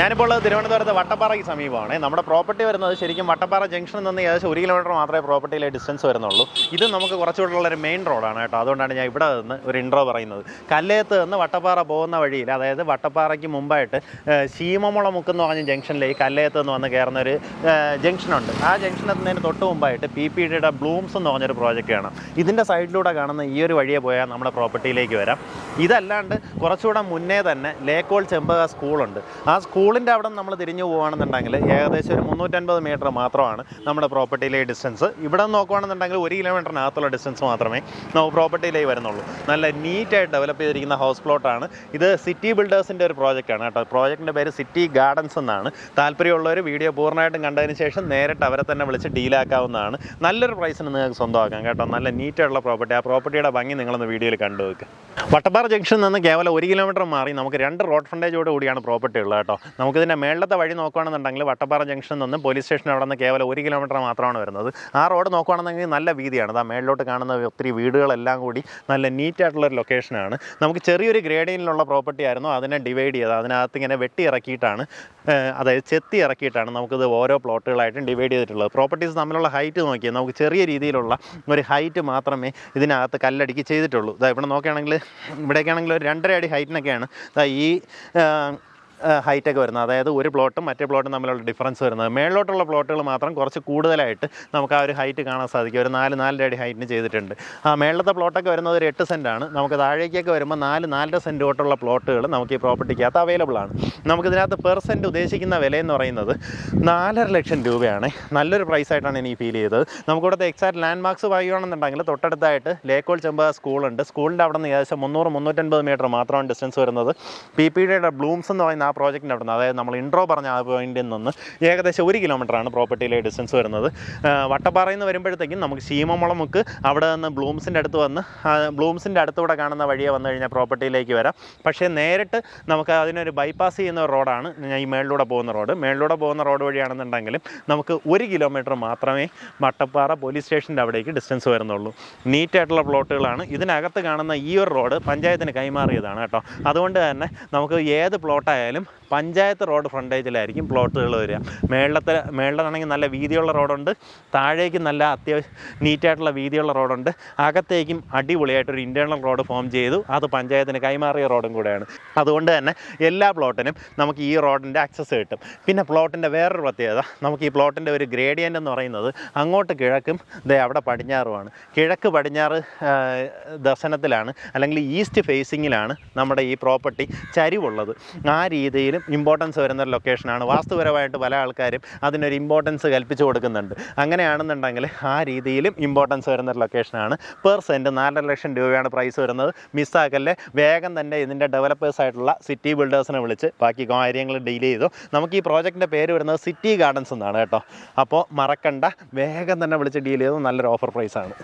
ഞാനിപ്പോൾ ഉള്ളത് തിരുവനന്തപുരത്ത് വട്ടപ്പാറയ്ക്ക് സമീപമാണ്. നമ്മുടെ പ്രോപ്പർട്ടി വരുന്നത് ശരിക്കും വട്ടപ്പാറ ജംഗ്ഷനിൽ നിന്ന് ഏകദേശം ഒരു കിലോമീറ്റർ മാത്രമേ പ്രോപ്പർട്ടിയിലെ ഡിസ്റ്റൻസ് വരുന്നുള്ളൂ. ഇത് നമുക്ക് കുറച്ചുകൂടെ ഒരു മെയിൻ റോഡാണ് കേട്ടോ. അതുകൊണ്ടാണ് ഞാൻ ഇവിടെ നിന്ന് ഒരു ഇൻട്രോ പറയുന്നത്. കല്ലേത്ത് നിന്ന് വട്ടപ്പാറ പോകുന്ന വഴിയിൽ അതായത് വട്ടപ്പാറയ്ക്ക് മുമ്പായിട്ട് ശീമമുള മുക്കെന്ന് പറഞ്ഞ ജംഗ്ഷനിലേക്ക് കല്ലേത്ത് നിന്ന് വന്ന് കയറുന്ന ഒരു ജംഗ്ഷനുണ്ട് ആ ജംഗ്ഷൻ എത്തുന്നതിന് തൊട്ട് മുമ്പായിട്ട് പി പി ഡിയുടെ ബ്ലൂംസ് എന്ന് പറഞ്ഞൊരു പ്രോജക്റ്റ് ഇതിന്റെ സൈഡിലൂടെ കാണുന്ന ഈ ഒരു വഴിയെ പോയാൽ നമ്മുടെ പ്രോപ്പർട്ടിയിലേക്ക് വരാം. ഇതല്ലാണ്ട് കുറച്ചുകൂടെ മുന്നേ തന്നെ ലേക്കോൾ ചെമ്പക സ്കൂളുണ്ട് ആ സ്കൂളിന്റെ അവിടെ നമ്മൾ തിരിഞ്ഞു പോകുകയാണെന്നുണ്ടെങ്കിൽ ഏകദേശം ഒരു മുന്നൂറ്റൻപത് മീറ്റർ മാത്രമാണ് നമ്മുടെ പ്രോപ്പർട്ടിയിലെ ഡിസ്റ്റൻസ്. ഇവിടെ നോക്കുകയാണെന്നുണ്ടെങ്കിൽ ഒരു കിലോമീറ്ററിനകത്തുള്ള ഡിസ്റ്റൻസ് മാത്രമേ നമുക്ക് പ്രോപ്പർട്ടിയിലേക്ക് വരുന്നുള്ളൂ. നല്ല നീറ്റായിട്ട് ഡെവലപ്പ് ചെയ്തിരിക്കുന്ന ഹൗസ് പ്ലോട്ടാണ് ഇത് സിറ്റി ബിൽഡേഴ്സിന്റെ ഒരു പ്രോജക്റ്റാണ് കേട്ടോ. പ്രോജക്റ്റിന്റെ പേര് സിറ്റി ഗാർഡൻസ് എന്നാണ്. താല്പര്യമുള്ളവർ വീഡിയോ പൂർണമായിട്ടും കണ്ടതിന് ശേഷം നേരിട്ട് അവരെ തന്നെ വിളിച്ച് ഡീലാക്കാവുന്നതാണ് നല്ലൊരു പ്രൈസിന് നിങ്ങൾക്ക് സ്വന്തമാക്കാം കേട്ടോ. നല്ല നീറ്റായിട്ടുള്ള പ്രോപ്പർട്ടി ആ പ്രോപ്പർട്ടിയുടെ ഭംഗി നിങ്ങളൊന്ന് വീഡിയോയിൽ കണ്ടു വെക്കുക വട്ടപ്പാറ ജംഗ്ഷനിൽ നിന്ന് കേവലം ഒരു കിലോമീറ്റർ മാറി നമുക്ക് രണ്ട് റോഡ് ഫ്രണ്ടേജോട് കൂടിയാണ് പ്രോപ്പർട്ടി ഉള്ളത് കേട്ടോ. നമുക്കിതിന്റെ മേളത്തെ വഴി നോക്കുകയാണെന്നുണ്ടെങ്കിൽ വട്ടപ്പാറ ജംഗ്ഷനിൽ നിന്ന് പോലീസ് സ്റ്റേഷൻ അവിടെ നിന്ന് കേവലം ഒരു കിലോമീറ്റർ മാത്രമാണ് വരുന്നത്. ആ റോഡ് നോക്കുകയാണെന്നുണ്ടെങ്കിൽ നല്ല വീതിയാണ്. ആ മേളിലോട്ട് കാണുന്ന ഒത്തിരി വീടുകളെല്ലാം കൂടി നല്ല നീറ്റായിട്ടുള്ള ഒരു ലൊക്കേഷനാണ് നമുക്ക് ചെറിയൊരു ഗ്രേഡിയനിലുള്ള പ്രോപ്പർട്ടി ആയിരുന്നു. അതിനെ ഡിവൈഡ് ചെയ്ത് അതിനകത്ത് ഇങ്ങനെ വെട്ടി ഇറക്കിയിട്ടാണ് അതായത് ചെത്തി ഇറക്കിയിട്ടാണ് നമുക്കിത് ഓരോ പ്ലോട്ടുകളായിട്ടും ഡിവൈഡ് ചെയ്തിട്ടുള്ളത്. പ്രോപ്പർട്ടീസ് തമ്മിലുള്ള ഹൈറ്റ് നോക്കിയാൽ നമുക്ക് ചെറിയ രീതിയിലുള്ള ഒരു ഹൈറ്റ് മാത്രമേ ഇതിനകത്ത് കല്ലടിക്ക് ചെയ്തിട്ടുള്ളൂ. ഇതാ ഇവിടെ നോക്കുകയാണെങ്കിൽ ഇവിടേക്കാണെങ്കിൽ ഒരു രണ്ടര അടി ഹൈറ്റിനൊക്കെയാണ് ഈ ഹൈറ്റൊക്കെ വരുന്നത്. അതായത് ഒരു പ്ലോട്ടും മറ്റേ പ്ലോട്ടും തമ്മിലുള്ള ഡിഫറൻസ് വരുന്നത്. മേളിലോട്ടുള്ള പ്ലോട്ടുകൾ മാത്രം കുറച്ച് കൂടുതലായിട്ട് നമുക്ക് ആ ഒരു ഹൈറ്റ് കാണാൻ സാധിക്കും. ഒരു നാല് നാലര അടി ഹൈറ്റിന് ചെയ്തിട്ടുണ്ട്. ആ മേളിലത്തെ പ്ലോട്ടൊക്കെ വരുന്നത് ഒരു എട്ട് സെന്റാണ് നമുക്ക് താഴേക്കൊക്കെ വരുമ്പോൾ നാല് നാലര സെന്റ് തൊട്ടുള്ള പ്ലോട്ടുകൾ നമുക്ക് ഈ പ്രോപ്പർട്ടിക്കകത്ത് അവൈലബിൾ ആണ്. നമുക്കിതിനകത്ത് പെർ സെന്റ് ഉദ്ദേശിക്കുന്ന വില എന്ന് പറയുന്നത് നാലര ലക്ഷം രൂപയാണ്. നല്ലൊരു പ്രൈസ് ആയിട്ടാണ് എനിക്ക് ഫീൽ ചെയ്തത്. നമുക്കിവിടുത്തെ എക്സാക്ട് ലാൻഡ് മാർക്സ് പറയുകയാണെന്നുണ്ടെങ്കിൽ തൊട്ടടുത്തായിട്ട് ലേക്കോൾ ചെമ്പ സ്കൂളുണ്ട് സ്കൂളിന്റെ അവിടെ നിന്ന് ഏകദേശം മുന്നൂറ് മുന്നൂറ്റൻപത് മീറ്റർ മാത്രമാണ് ഡിസ്റ്റൻസ് വരുന്നത്. പി പി ഡിയുടെ ബ്ലൂംസ് എന്ന് പറയുന്ന ആ പ്രോജക്റ്റിന്റെ അവിടെ നിന്ന് അതായത് നമ്മൾ ഇൻട്രോ പറഞ്ഞ ആ പോയിന്റിൽ നിന്ന് ഏകദേശം ഒരു കിലോമീറ്ററാണ് പ്രോപ്പർട്ടിയിലെ ഡിസ്റ്റൻസ് വരുന്നത്. വട്ടപ്പാറയിൽ നിന്ന് വരുമ്പോഴത്തേക്കും നമുക്ക് ശീമമുളമുക്ക് അവിടെ നിന്ന് ബ്ലൂംസിന്റെ അടുത്ത് വന്ന് ബ്ലൂംസിന്റെ അടുത്തൂടെ കാണുന്ന വഴിയെ വന്നു കഴിഞ്ഞാൽ പ്രോപ്പർട്ടിയിലേക്ക് വരാം. പക്ഷേ നേരിട്ട് നമുക്ക് അതിനൊരു ബൈപ്പാസ് ചെയ്യുന്ന റോഡാണ് ഈ മേളിലൂടെ പോകുന്ന റോഡ് മേളിലൂടെ പോകുന്ന റോഡ് വഴിയാണെന്നുണ്ടെങ്കിലും നമുക്ക് ഒരു കിലോമീറ്റർ മാത്രമേ വട്ടപ്പാറ പോലീസ് സ്റ്റേഷന്റെ അവിടേക്ക് ഡിസ്റ്റൻസ് വരുന്നുള്ളൂ. നീറ്റായിട്ടുള്ള പ്ലോട്ടുകളാണ് ഇതിനകത്ത് കാണുന്ന ഈ ഒരു റോഡ് പഞ്ചായത്തിന് കൈമാറിയതാണ് കേട്ടോ. അതുകൊണ്ട് തന്നെ നമുക്ക് ഏത് പ്ലോട്ടായാലും പഞ്ചായത്ത് റോഡ് ഫ്രണ്ടേജിലായിരിക്കും പ്ലോട്ടുകൾ വരിക. മേളത്തെ മേളിലാണെങ്കിൽ നല്ല വീതിയുള്ള റോഡുണ്ട്. താഴേക്ക് നല്ല അത്യാവശ്യം നീറ്റായിട്ടുള്ള വീതിയുള്ള റോഡുണ്ട്. അകത്തേക്കും അടിപൊളിയായിട്ടൊരു ഇന്റേർണൽ റോഡ് ഫോം ചെയ്തു. അത് പഞ്ചായത്തിന് കൈമാറിയ റോഡും കൂടെയാണ്. അതുകൊണ്ട് തന്നെ എല്ലാ പ്ലോട്ടിനും നമുക്ക് ഈ റോഡിന്റെ അക്സസ് കിട്ടും. പിന്നെ പ്ലോട്ടിന്റെ വേറൊരു പ്രത്യേകത നമുക്ക് ഈ പ്ലോട്ടിന്റെ ഒരു ഗ്രേഡിയന്റ് എന്ന് പറയുന്നത് അങ്ങോട്ട് കിഴക്കും ദേ അവിടെ പടിഞ്ഞാറുമാണ്. കിഴക്ക് പടിഞ്ഞാറ് ദർശനത്തിലാണ്. അല്ലെങ്കിൽ ഈസ്റ്റ് ഫേസിങ്ങിലാണ് നമ്മുടെ ഈ പ്രോപ്പർട്ടി ചരിവുള്ളത്. ആ രീതിയിലും ഇമ്പോർട്ടൻസ് വരുന്ന ഒരു ലൊക്കേഷനാണ് വാസ്തുപരമായിട്ട് പല ആൾക്കാരും അതിനൊരു ഇമ്പോർട്ടൻസ് കൽപ്പിച്ചു കൊടുക്കുന്നുണ്ട്. അങ്ങനെയാണെന്നുണ്ടെങ്കിൽ ആ രീതിയിലും ഇമ്പോർട്ടൻസ് വരുന്ന ഒരു ലൊക്കേഷനാണ് പെർ സെന്റ് നാലര ലക്ഷം രൂപയാണ് പ്രൈസ് വരുന്നത്. മിസ്സാക്കല്ലേ വേഗം തന്നെ ഇതിന്റെ ഡെവലപ്പേഴ്സ് ആയിട്ടുള്ള സിറ്റി ബിൽഡേഴ്സിനെ വിളിച്ച് ബാക്കി കാര്യങ്ങൾ ഡീൽ ചെയ്തു. നമുക്ക് ഈ പ്രോജക്റ്റിന്റെ പേര് വരുന്നത് സിറ്റി ഗാർഡൻസ് എന്നാണ് കേട്ടോ. അപ്പോൾ മറക്കണ്ട. വേഗം തന്നെ വിളിച്ച് ഡീൽ ചെയ്തത് നല്ലൊരു ഓഫർ പ്രൈസാണ്